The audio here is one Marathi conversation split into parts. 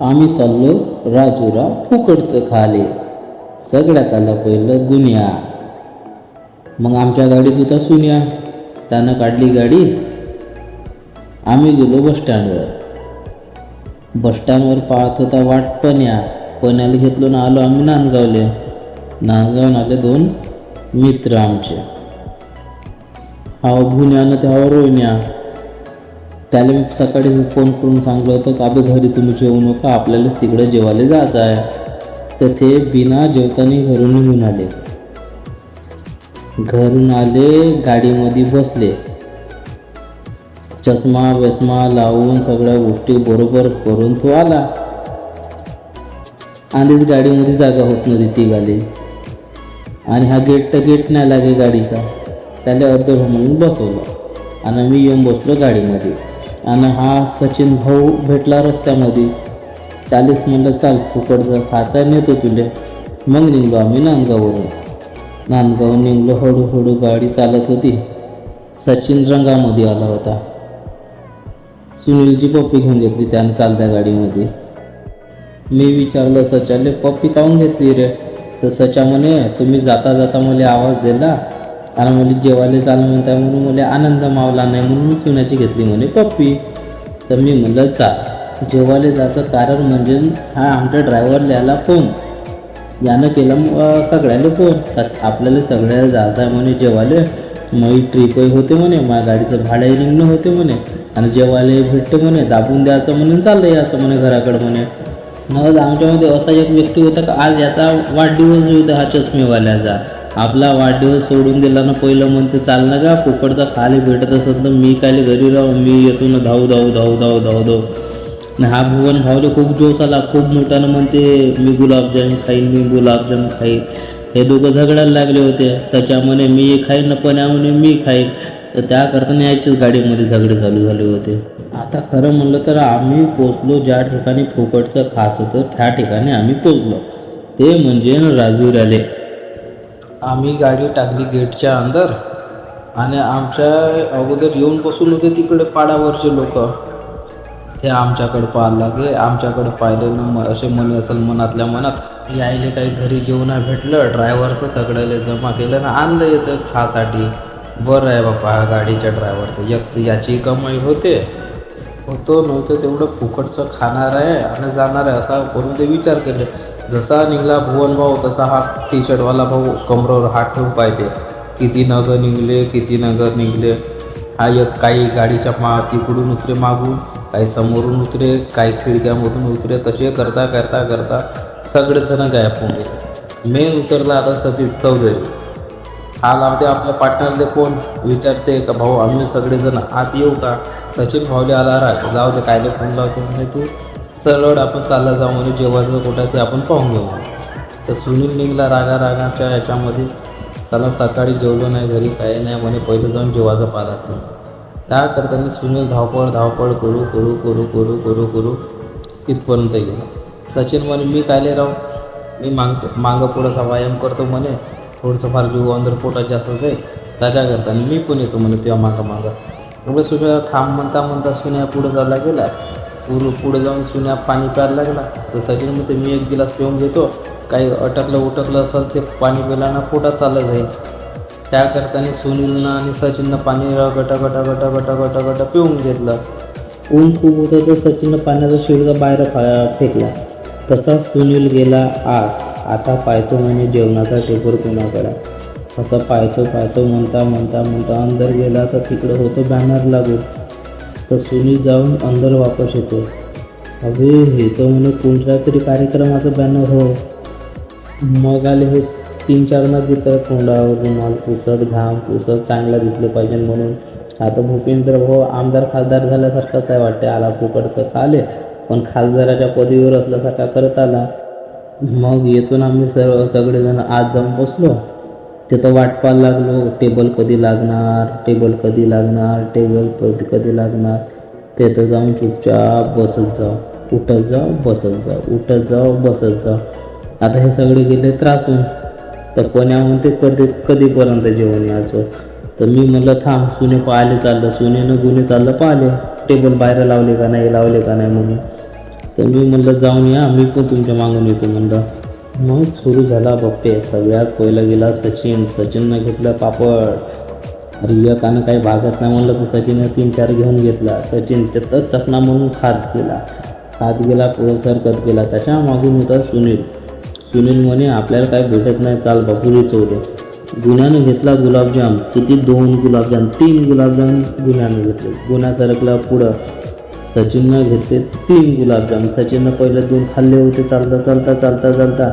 आम्ही चाललो राजुरा फुकटचं खाले. सगळ्यात आलं पहिलं गुन्ह्या. मग आमच्या गाडीत होता सुन्या. त्यानं काढली गाडी. आम्ही गेलो बसस्टँडवर बसस्टँडवर पाहत होता वाट पण्या. पण्याला घेतलो ना आलो आम्ही नांदगावले. नांदगावून आले दोन मित्र आमचे. हा भुण्यानं त्यावर रोहिण्या त्याला मी सकाळी फोन करून सांगलं होतं का बे घरी तुम्ही जेवू नका आपल्यालाच तिकडे जेवायला जायचं आहे. तर ते बिना जेवताना घरून निघून आले. घरून आले गाडीमध्ये बसले. चष्मा वेचमा लावून सगळ्या गोष्टी बरोबर करून तो आला. आधीच गाडीमध्ये जागा होत नव्हती ती गाडी. आणि हा गेट तर गेट नाही लागे गाडीचा. त्याला अर्ध म्हणून बसवलं. आणि मी येऊन बसलो गाडीमध्ये. आणि हा सचिन भाऊ भेटला रस्त्यामध्ये. चालीस म्हणलं चाल फुकटचं खाचा नेतो तुले. मग निघलो आम्ही नांदगाववरून. नांदगाव निघलो हळूहळू गाडी चालत होती. सचिन रंगामध्ये आला होता. सुनीलची पप्पी घेऊन घेतली त्यानं चालत्या गाडीमध्ये. मी विचारलं सचाले पप्पी काऊन घेतली रे? तर सचा म्हणे तुम्ही जाता जाता मला आवाज दिला आणि मला जेवायला चाललं म्हणताय म्हणून मला आनंद मावला नाही. म्हणून सुनाची घेतली म्हणे पप्पी. तर मी म्हणलं चाल जेवायला जायचं कारण म्हणजे हा आमच्या ड्रायव्हर लिहायला फोन यानं केला सगळ्याला फोन आपल्याला सगळ्याला जायचं आहे म्हणे जेवायला. मग ट्रिपही होते म्हणे माझ्या गाडीचं भाडंही निघणं होते म्हणे. आणि जेवायला भेटते म्हणे दाबून द्यायचं म्हणून चाललंय असं म्हणे घराकडं म्हणे. मग आमच्यामध्ये असा एक व्यक्ती होता का आज याचा वाढदिवस होता हा चष्मेवाल्याचा. आपला वाढदिवस सोडून दिला ना पहिलं म्हणते चाल ना का फुकटचा खाली भेटत असत तर मी खाली घरी राहू मी येतो ना धावू धावू धावू धावू धावू धावू. आणि हा भुवन भावले खूप जोश आला खूप मोठ्यानं म्हणते मी गुलाबजाम खाईन मी गुलाबजाम खाईन. हे दोघं झगडायला लागले होते. सच्या म्हणे मी खाईन ना पण्या म्हणे मी खाईन. तर त्याकरता न्यायचेच गाडीमध्ये झगडे चालू झाले होते. आता खरं म्हणलं तर आम्ही पोचलो ज्या ठिकाणी फुकटचं खात होतं त्या ठिकाणी आम्ही पोचलो. ते म्हणजे राजूर आम्ही गाडी टाकली गेटच्या अंदर आणि आमच्या अगोदर येऊन बसून होते तिकडे पाडावरचे लोक. ते आमच्याकडे पाहायला लागले. आमच्याकडे पाहिले ना म असे मन असेल मनातल्या मनात यायले काही घरी जेवण भेटलं? ड्रायव्हर तर सगळ्याला जमा केलं ना आणलं येतं खासाठी. बरं आहे बापा गाडीच्या ड्रायव्हरचं. एक याची कमाई होते. होतो नव्हतं तेवढं फुकटचं खाणार आहे आणि जाणार आहे असा करून ते विचार केले. जसा निघला भुवन भाऊ तसा हा टी शर्टवाला भाऊ कमरावर हात ठेवून पाहिजे किती नगं निघले किती नगर निघले. हा एक काही गाडीच्या मा तिकडून उतरे मागून. काही समोरून उतरे काही खिडक्यामधून उतरे. तसे करता करता करता सगळेच गायब होऊन गेले. मेन उतरला आता सतीश चौधरी. हा लावते आपल्या पार्टनरले फोन विचारते का भाऊ आम्ही सगळेजण आत येऊ का? सचिन भाऊले आला राह जाऊ दे कायले फोन लावतो? म्हणजे तू. सरळ आपण चालला जाऊ म्हणजे जेवायचं कुठं ते आपण पाहून घेऊ. तर सुनील निघला रागा रागाच्या याच्यामध्ये चला सकाळी जेवलो नाही घरी काही नाही म्हणे पहिलं जाऊन जेवायचं पाहा लागते त्या करताना सुनील धावपळ धावपळ करू करू करू करू करू करू तिथपर्यंत गेला. सचिन म्हणे मी कायले राहू? मी मागचं मागं पुढंचा व्यायाम करतो म्हणे थोडंसं फार जीव अंदर पोटात जातो ते त्याच्याकरता मी पण येतो म्हणे तेव्हा मागं मागं. एवढं सुद्धा थांब म्हणता म्हणता सुन्या पुढं जायला गेला. पुढं पुढे जाऊन सुन्या पाणी प्यायला लागला. तर सचिन म्हणते मी एक गिलास पिऊन घेतो. काही अटकलं उटकलं असेल ते पाणी पिल्यानं पोटात चाललं जाईल. त्या करताना सुनीलनं आणि सचिननं पाणी गटा गटा गटा गटा गटा गटा पिऊन घेतलं. ऊन खूप होतं तर सचिननं पाण्याचा शिडका बाहेर फा- फेकला. तसा सुनील गेला आत. आता पाहतो म्हणे जेवणाचा टेपर कोणाकडे? असं पाहतो पाहतो म्हणता म्हणता म्हणता अंदर गेला तर तिकडं होतो बॅनर लागू तर सुनील जाऊन अंदर वापस येतो. अरे हे तर म्हणे कोणत्या तरी कार्यक्रमाचं बॅनर हो. मग आले हे तीन चार ना देतात तोंडावर रुमाल पुसत घाम पुसत चांगला दिसलं पाहिजे म्हणून. आता भूपेंद्र भाऊ आमदार खासदार झाल्यासारखाच आहे वाटते आला फुकटचं खाले पण खासदाराच्या पदवीवर असल्यासारखा करत आला. मग येथून आम्ही सर्व सगळेजण. आज जाऊन बसलो. तिथं वाट पाहायला लागलो. टेबल कधी लागणार? टेबल कधी लागणार? टेबल कधी कधी लागणार? तिथं जाऊन चुपचाप बसत जाऊ. उठत जाऊ बसत जाऊ. उठत जाऊ बसत जाऊ. आता हे सगळे गेले त्रासून तर कोण्या म्हणते कधी कधीपर्यंत जेवण यायचं? तर मी म्हणलं थांब सुने पाहिले चाललं. सुनेनं गुन्हे चाललं पाहिले टेबल बाहेर लावले का नाही? लावले का नाही? म्हणून. तर मी म्हणलं जाऊन या. मी पण तुमच्या मागून येतो. म्हणलं मग सुरू झाला बप्पे. सगळ्यात पहिलं गेला सचिन. सचिननं घेतलं पापड. अरे एकानं काही भागत नाही म्हणलं तर सचिननं तीन चार घेऊन घेतला. सचिन त्यातच चकना म्हणून खात गेला. खात गेला पुढं सरकत गेला. त्याच्या मागून होता सुनील. सुनील म्हणे आपल्याला काय भेटत नाही. चाल बापुरी चौदे गुन्ह्यानं घेतला गुलाबजाम. किती दोन गुलाबजाम. तीन गुलाबजाम गुन्ह्यानं घेतले. गुन्हा सरकला पुढं. सचिननं घेतले. तीन गुलाबजाम. सचिननं पहिले दोन खाल्ले होते. चालता चालता चालता चालता.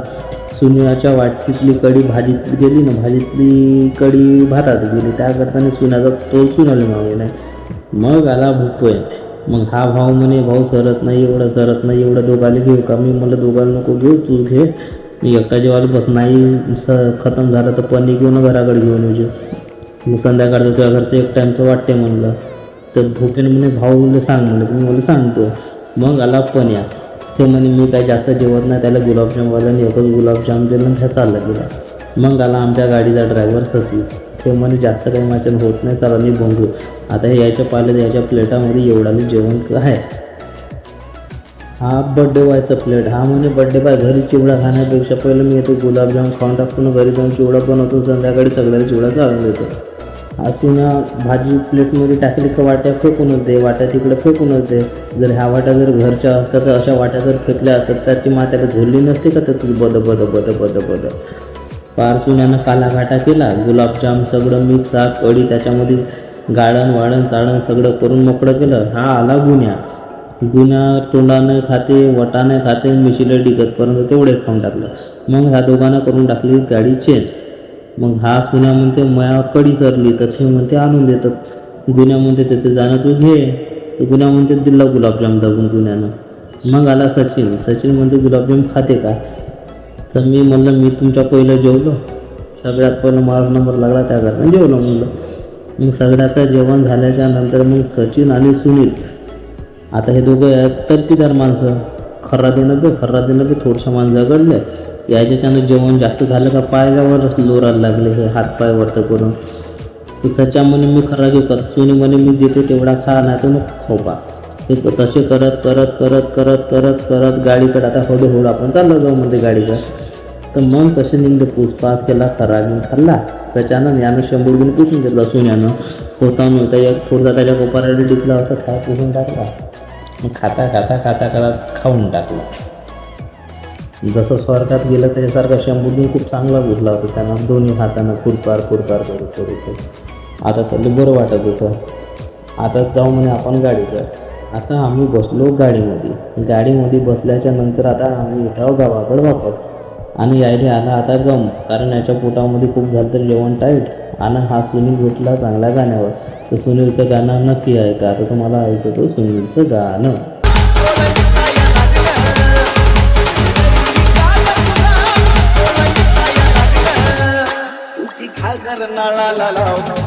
सुनियाच्या वाटीतली कडी भाजीत गेली ना भाजीतली कडी भातात गेली. त्या करताना सुन्याचा तोल सुनाले मागे नाही मग आला भूपोय मग हा भाऊ म्हणे भाऊ सरत नाही एवढं सरत नाही एवढं दोघाले घेऊ का? मी म्हणलं दोघाला नको घेऊ तू घे. मी एकटा जेवायला बस नाही स खतम झालं तर पनीर घेऊन घराकडे घेऊन येऊ. मग संध्याकाळचं तुझ्या घरचं एक टाईमचं वाटते म्हणलं. तर भूपेन म्हणे भाऊला सांग म्हणलं. तुम्ही मला सांगतो. मग आला पण या. ते म्हणे मी काय जास्त जेवत नाही त्याला गुलाबजामवाल्याने एकच गुलाबजाम दिलं आणि चालला गेला. मग आला आमच्या गाडीचा ड्रायव्हर सतीश ते म्हणे जास्त काही माझ्यानं होत नाही चला मी बघू आता हे याच्या पाहिलं याच्या प्लेटामध्ये मी जेवण आहे. हा बड्डे व्हायचा प्लेट हा म्हणे बड्डे बाय घरी चिवडा खाण्यापेक्षा पहिलं मी येतो गुलाबजाम खाऊन टाकतो घरी जाऊन चिवडा बनवतो संध्याकाळी सगळ्याला चिवडा चालून देतो. असून भाजी प्लेटमध्ये टाकली तर वाट्या फेकूनच दे वाट्या तिकडे फेकूनच दे. जर ह्या वाट्या जर घरच्या असतात तर अशा वाट्या जर फेकल्या असतात त्याची मात्याला झोलली नसते का तर तुझी बद बद बद बद बद. पार सुन्यानं कालाघाटा केला. गुलाबजाम सगळं मिक्स हा कढी त्याच्यामध्ये गाळण वाळण चाळण सगळं करून मोकळं केलं. हा आला गुन्ह्या गुन्हा तोंडाने खाते वटानं खाते मिशीला परंतु तेवढे खाऊन टाकलं. मग ह्या दोघांना करून टाकली गाडी चेंज मग हा सुना म्हणते मया कडी सरली तर ते म्हणते आणून देतात गुन्ह्या म्हणते तिथे जाणं तू घे. तर गुन्हा म्हणते दिला गुलाबजाम दाबून गुन्ह्यानं. मग आला सचिन. सचिन म्हणते गुलाबजाम खाते का? तर मी म्हणलं मी तुमच्या पहिलं जेवलो. सगळ्यात पहिलं मला नंबर लागला त्या कारण जेवलो म्हणलं. मग सगळ्याचं जेवण झाल्याच्यानंतर मग सचिन आणि सुनील. आता हे दोघं आहेत तरकीदार माणसं. खर्रा देणं बे खर्रा देणं बे थोडशा माणसं घडले याच्याच्यानं जेवण जास्त झालं का पायावरच लोरायला लागले हे हात पाय वरतं करून. सच्या म्हणे मी खरा घेऊ सुनी म्हणे मी देतो तेवढा खा नाही तर मग खोपा का ते तसे करत करत करत करत करत करत गाडीकडे आता हळूहळू आपण चाललो जाऊ म्हणते गाडीकडे तर मग तसे निघले पूसपास केला खरा घेऊन खाल्ला त्याच्यानं यानं शंभर गुण पुसून घेतला सोन्यानं. होता नव्हता एक थोडसा त्याच्या कोपाराला टिकला होता खा पुसून टाकला. खाता खाता खाता खाता खाऊन टाकला. जसं स्वर्गात गेलं त्याच्यासारखा शंभर खूप चांगला घुसला होता त्यानं. दोन्ही हातानं कुरपार कुरपार करू करू आता त्याला बरं वाटत होतं. आता जाऊ म्हणे आपण गाडीकडे आता आम्ही बसलो गाडीमध्ये. गाडीमध्ये बसल्याच्या नंतर आता आम्ही येत आहोत गावाकडे वापस. आणि यायला आला आता गम. कारण याच्या पोटामध्ये खूप झालं तर जेवण टाईट. आणि हा सुनील भेटला चांगल्या गाण्यावर. तर सुनीलचं गाणं नक्की ऐका. आता तुम्हाला ऐकतो सुनीलचं गाणं. तुझी घागर नळाला लाव पाणी सुकायला लागलं